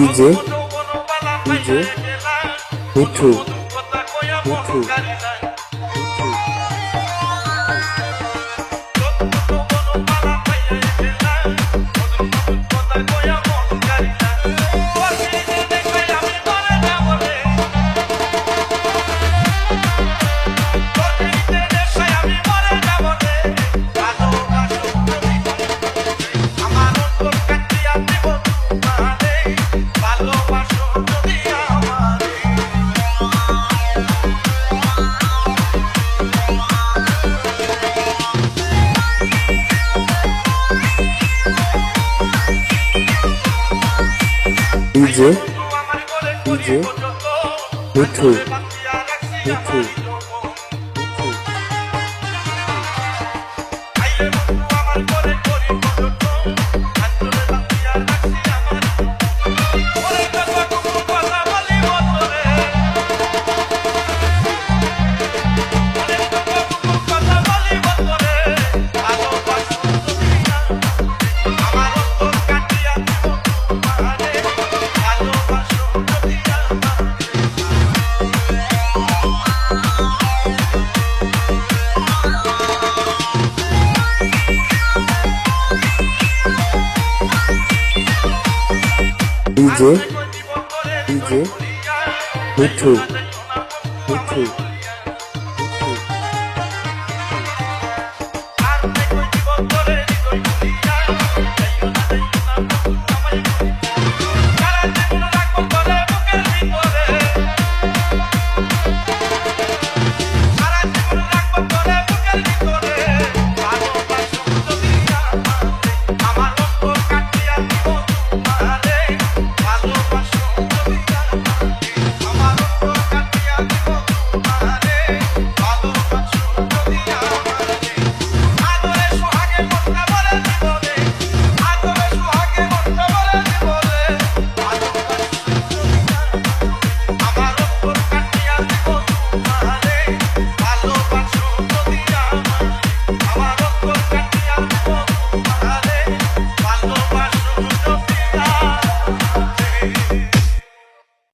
DJ DJ হুঠু হুঠু DJ DJ Mithu Mithu DJ. DJ. Me too.